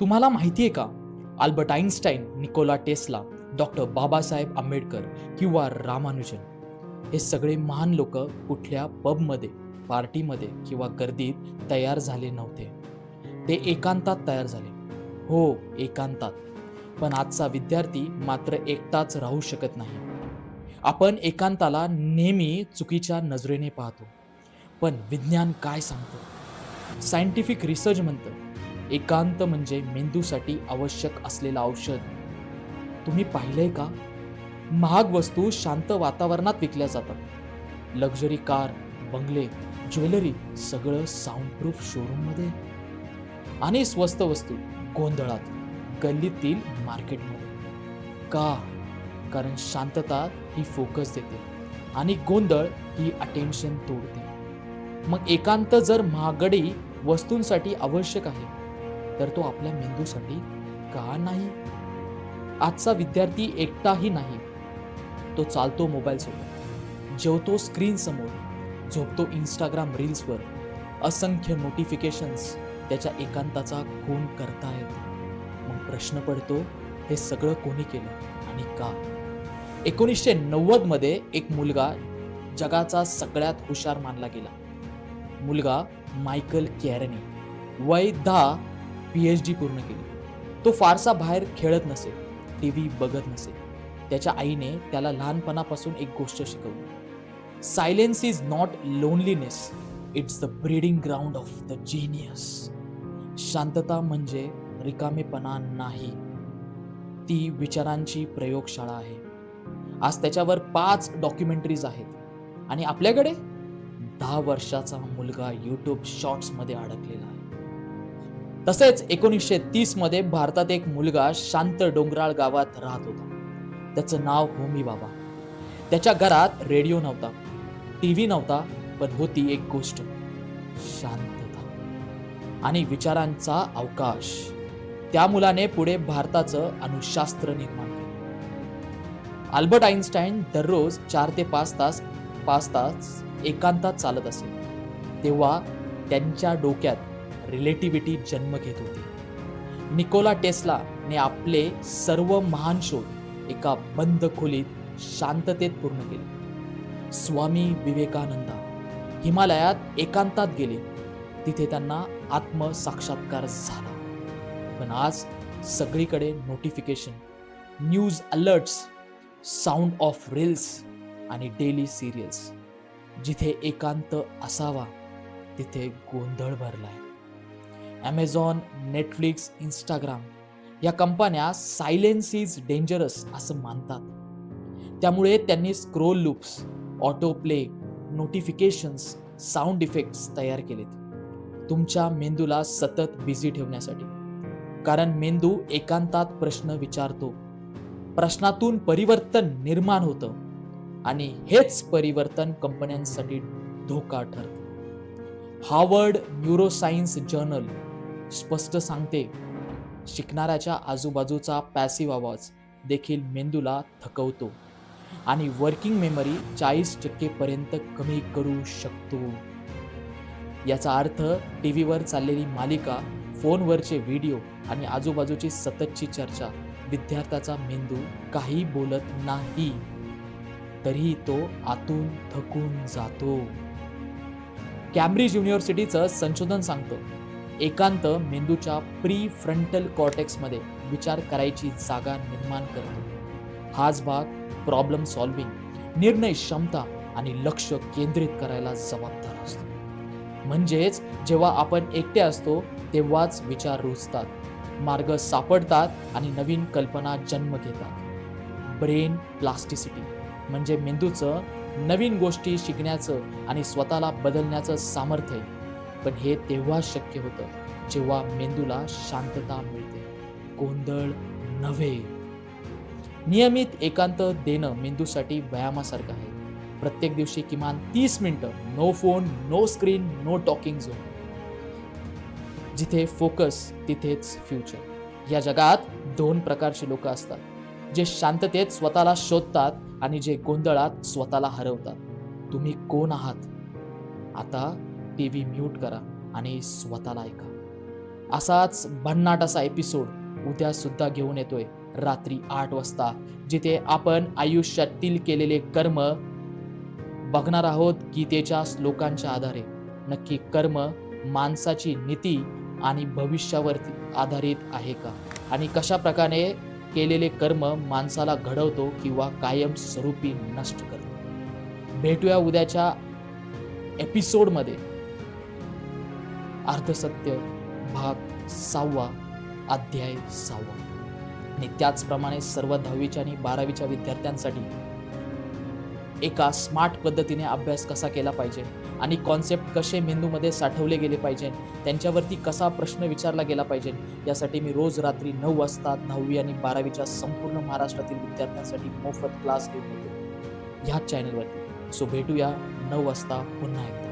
तुम्हाला माहिती आहे का? Albert Einstein Nikola Tesla doctor Babasaheb Ambedkar किंवा रामानुजन हे सगळे महान लोक कुठल्या पबमध्ये पार्टीमध्ये किंवा गर्दीत तयार झाले नव्हते. ते एकांतात तयार झाले. हो एकांतात. पण आजचा विद्यार्थी मात्र एकटाच राहू शकत नाही. आपण एकांताला नेहमी चुकीच्या नजरेने पाहतो. पण विज्ञान काय सांगतं? सायंटिफिक रिसर्च म्हणतं. एकांत म्हणजे मेंदूसाठी आवश्यक असलेलं औषध. तुम्ही पाहिलंय का? महाग वस्तू शांत वातावरणात विकल्या जातात. लक्झरी कार बंगले ज्वेलरी सगळं साऊंडप्रूफ शोरूममध्ये आणि स्वस्त वस्तू गोंधळात गल्लीतील मार्केटमध्ये. का? कारण शांतता ही फोकस देते आणि गोंधळ ही अटेन्शन तोडते. मग एकांत जर महागडी वस्तूंसाठी आवश्यक आहे तर तो आपल्या मेंदूसाठी का नाही? आजचा विद्यार्थी एकटाही नाही. तो चालतो मोबाईल सोबत. जेवतो स्क्रीन समोर. झोपतो इंस्टाग्राम रील्सवर असंख्य नोटिफिकेशन्स त्याच्या एकांताचा खून करतायत मग प्रश्न पडतो हे सगळं कोणी केलं आणि का? एकोणीसशे नव्वदमध्ये एक मुलगा जगाचा सगळ्यात हुशार मानला गेला. मुलगा मायकल कॅरनी वय दहा पी एच डी पूर्ण केली. तो फारसा बाहेर खेळत नसे टी व्ही बघत नसे. त्याच्या आईने त्याला लहानपणापासून एक गोष्ट शिकवली. Silence is not loneliness it's the breeding ground of the genius शांतता म्हणजे रिकामेपणा नाही. ती विचारांची प्रयोगशाळा आहे. आज त्याच्यावर पाच डॉक्युमेंटरीज आहेत. आणि आपल्याकडे? दहा वर्षाचा मुलगा यूट्यूब शॉर्ट्समध्ये अडकलेला आहे. तसेच एकोणीसशे तीसमध्ये भारतात एक मुलगा शांत डोंगराळ गावात राहत होता. त्याचं नाव होमी बाबा. त्याच्या घरात रेडिओ नव्हता टीव्ही नव्हता पण होती एक गोष्ट. शांतता आणि विचारांचा अवकाश. त्या मुलाने पुढे भारताचं अणुशास्त्र निर्माण केलं. आल्बर्ट आईन्स्टाईन दररोज चार ते पाच तास पाच तास एकांतात चालत असे. तेव्हा त्यांच्या डोक्यात रिलेटिव्हिटी जन्म घेत होती. निकोला टेस्लाने आपले सर्व महान शोध एका बंद खोलीत शांततेत पूर्ण केले. स्वामी विवेकानंदा हिमालयात एकांतात गेले. तिथे त्यांना आत्मसाक्षात्कार झाला. पण आज सगळीकडे notification news alerts sound off reels आणि डेली सिरियल्स जिथे एकांत असावा तिथे गोंधळ भरलाय. ॲमेझॉन नेटफ्लिक्स इंस्टाग्राम या कंपन्या सायलेन्स इज डेंजरस असं मानतात. त्यामुळे त्यांनी scroll loops auto play notifications sound effects तयार केलेत. तुमच्या मेंदूला सतत बिझी ठेवण्यासाठी. कारण मेंदू एकांतात प्रश्न विचारतो. प्रश्नातून परिवर्तन निर्माण होतं आणि हेच परिवर्तन कंपन्यांसाठी धोका ठरतं. हार्वर्ड न्यूरोसायन्स जर्नल स्पष्ट सांगते शिकणाऱ्याच्या आजूबाजूचा पॅसिव्ह आवाज देखील मेंदूला थकवतो आणि वर्किंग मेमरी चाळीस टक्केपर्यंत कमी करू शकतो. याचा अर्थ टी व्हीवर चाललेली मालिका फोनवरचे व्हिडिओ आणि आजूबाजूची सततची चर्चा विद्यार्थ्याचा मेंदू काही बोलत नाही तरीही तो आतून थकून जातो. कॅम्ब्रिज युनिव्हर्सिटीचं संशोधन सांगतं एकांत मेंदूच्या प्री फ्रंटल कॉर्टेक्समध्ये विचार करायची जागा निर्माण करतो. हाच भाग प्रॉब्लेम सॉल्व्हिंग निर्णय क्षमता आणि लक्ष केंद्रित करायला जबाबदार असतो. म्हणजेच जेव्हा आपण एकटे असतो तेव्हाच विचार रुजतात मार्ग सापडतात आणि नवीन कल्पना जन्म घेतात. ब्रेन प्लास्टिसिटी म्हणजे मेंदूचं नवीन गोष्टी शिकण्याचं आणि स्वतःला बदलण्याचं सामर्थ्य आहे. पण हे तेव्हा शक्य होतं जेव्हा मेंदूला शांतता मिळते. गोंधळ नव्हे. नियमित एकांत देणं मेंदूसाठी व्यायामासारखं आहे. प्रत्येक दिवशी किमान तीस मिनिटं no phone no screen no talking zone जिथे फोकस तिथेच फ्युचर या जगात दोन प्रकारचे लोक असतात. जे शांततेत स्वतःला शोधतात आणि जे गोंधळात स्वतःला हरवतात. तुम्ही कोण आहात? आता टी व्ही म्यूट करा आणि स्वतःला ऐका. असाच भन्नाट असा एपिसोड उद्या सुद्धा घेऊन येतोय रात्री आठ वाजता जिथे आपण आयुष्यातील केलेले कर्म बघणार आहोत गीतेच्या श्लोकांच्या आधारे. नक्की कर्म माणसाची नीती आणि भविष्यावरती आधारित आहे का? आणि कशा प्रकारे केलेले कर्म माणसाला घडवतो किंवा कायम स्वरूपी नष्ट करतो? भेटूया उद्याच्या एपिसोडमध्ये अर्धसत्य भाग सहावा अध्याय सहावा. आणि त्याचप्रमाणे सर्व दहावीच्या आणि बारावीच्या विद्यार्थ्यांसाठी एका स्मार्ट पद्धतीने अभ्यास कसा केला पाहिजे आणि कॉन्सेप्ट कसे मेंदूमध्ये साठवले गेले पाहिजे त्यांच्यावरती कसा प्रश्न विचारला गेला पाहिजे यासाठी मी रोज रात्री नऊ वाजता दहावी आणि बारावीच्या संपूर्ण महाराष्ट्रातील विद्यार्थ्यांसाठी मोफत क्लास घेऊन येतो. ह्याच चॅनलवरती सो भेटूया नऊ वाजता पुन्हा एकदा.